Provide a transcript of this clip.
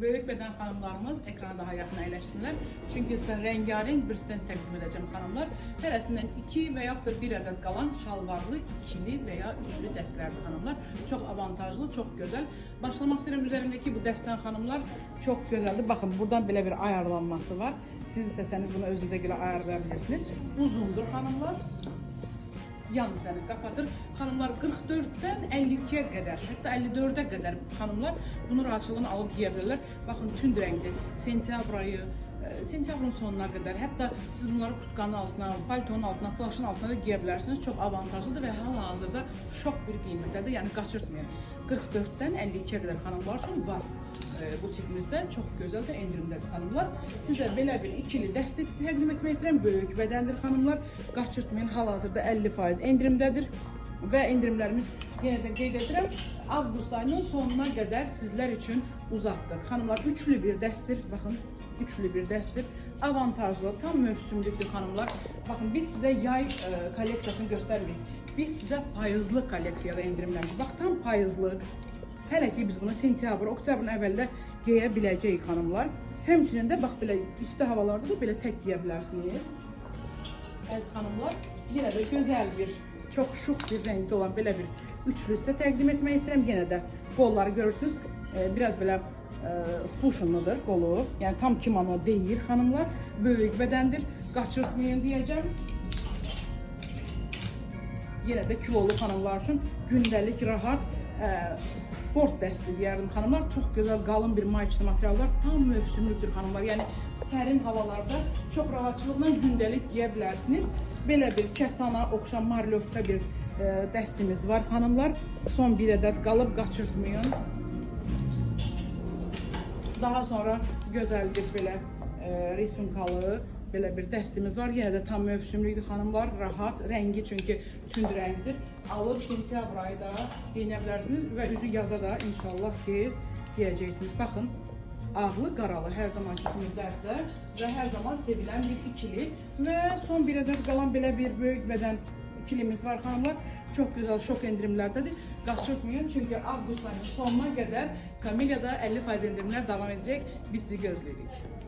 Böyük beden xanımlarımız ekrana daha yaxın əyləşsinlər. Çünki sizə rəngarəng bir stend təqdim edəcəm xanımlar. Hərəsindən 2 və yaxud da 1 ədəd qalan şalvarlı, ikili və ya üçlü dəstlərdir xanımlar. Çox avantajlı, çox gözəl. Başlamaq istəyirəm üzərindəki bu dəstən xanımlar çox gözəldir. Baxın, buradan belə bir ayarlanması var. Siz istəsəniz bunu özünüzə görə ayarlaya bilirsiniz. Uzundur xanımlar yan hissəni qapadır. Xanımlar 44-dən 52-yə qədər, hətta 54-ə qədər xanımlar bunu rahatçılığını alıb giyə bilərlər. Baxın, tünd rəngli, sentyabr ayı, e, sentyabrın sonuna qədər, hətta siz bunları kurtkanın altına, paltonun altına, plaşın altına da giyə bilərsiniz. Çox avantajlıdır və hal-hazırda şok bir qiymətdədir, yəni qaçırtmayın. 44-dən 52-yə qədər var e, butikimizdə çox gözəl və endirimdədir xanımlar. Sizə belə bir ikili dəstək təqdim etmək istəyirəm. Böyük bədəndir xanımlar. Qaçırtmayın, hal-hazırda 50% endirimdədir və endirimlərimiz yenə də qeyd edirəm, avqust ayının sonuna qədər sizlər üçün uzatdıq. Xanımlar üçlü bir dəstir, baxın, üçlü bir dəstir. Avantajlı, tam mövsümlükdür xanımlar. Baxın, biz sizə yay e, kolleksiyasını göstərmirik. Biz sizə payızlıq kolleksiyada endirimləmişik. Bax, tam payızlıq. Hələ ki biz bunu sentyabr, oktyabrın əvvəlində geyə biləcəyik xanımlar. Həmçinin də bax belə isti havalarda da belə tək geyə bilərsiniz. Əziz xanımlar, yenə də gözəl bir, çox şux bir rəngdə olan belə bir üçlü sizə təqdim etmək istəyirəm. Yenə də qolları görürsünüz, e, biraz belə e, spushunludur qolu. Yəni tam kimono deyil xanımlar. Böyük bədəndir. Qaçırtmayın deyəcəm. Yenə də kilolu xanımlar üçün gündəlik rahat ə, sport dəsti deyərdim xanımlar. Çox gözəl qalın bir mayçlı materiallar, tam mövsümlükdür xanımlar. Yəni sərin havalarda çox rahatçılıqla gündəlik giyə bilərsiniz. Belə bir kəftana oxşan marlyovka bir ə, dəstimiz var xanımlar. Son bir ədəd qalıb qaçırtmayın. Daha sonra gözəl bir belə e, risunkalı belə bir dəstimiz var. Yenə də tam mövsümlükdür xanımlar, rahat, rəngi çünki tünd rəngdir. Alıb sentyabr ayında geyinə bilərsiniz və üzü yaza da inşallah ki geyəcəksiniz. Baxın, ağlı qaralı hər zamanki kimi dərddə və hər zaman sevilən bir ikili və son bir ədəd qalan belə bir böyük bədən ikilimiz var xanımlar. Çox gözəl şok endirimlərdədir. Qaçırtmayın çünki avqust ayının sonuna qədər Kamelyada 50% endirimlər davam edəcək. Biz sizi gözləyirik.